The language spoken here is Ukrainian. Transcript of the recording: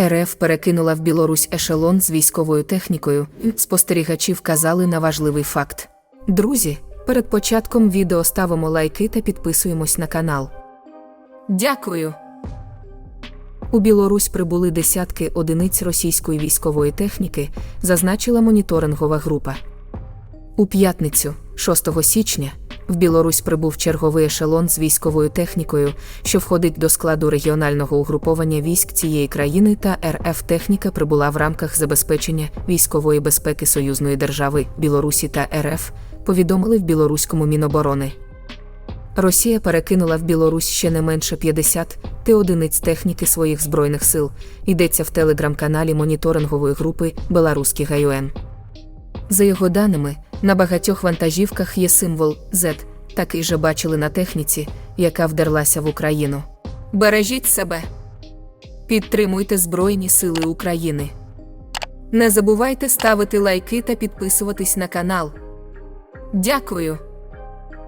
РФ перекинула в Білорусь ешелон з військовою технікою. Спостерігачі вказали на важливий факт. Друзі, перед початком відео ставимо лайки та підписуємось на канал. Дякую. У Білорусь прибули десятки одиниць російської військової техніки, зазначила моніторингова група. У п'ятницю, 6 січня, в Білорусь прибув черговий ешелон з військовою технікою, що входить до складу регіонального угруповання військ цієї країни та РФ техніка прибула в рамках забезпечення військової безпеки союзної держави Білорусі та РФ, повідомили в білоруському Міноборони. Росія перекинула в Білорусь ще не менше 50 ти одиниць техніки своїх збройних сил. Йдеться в телеграм-каналі моніторингової групи Беларуський Гаюен. За його даними, на багатьох вантажівках є символ Z, такий же бачили на техніці, яка вдерлася в Україну. Бережіть себе. Підтримуйте Збройні Сили України. Не забувайте ставити лайки та підписуватись на канал. Дякую.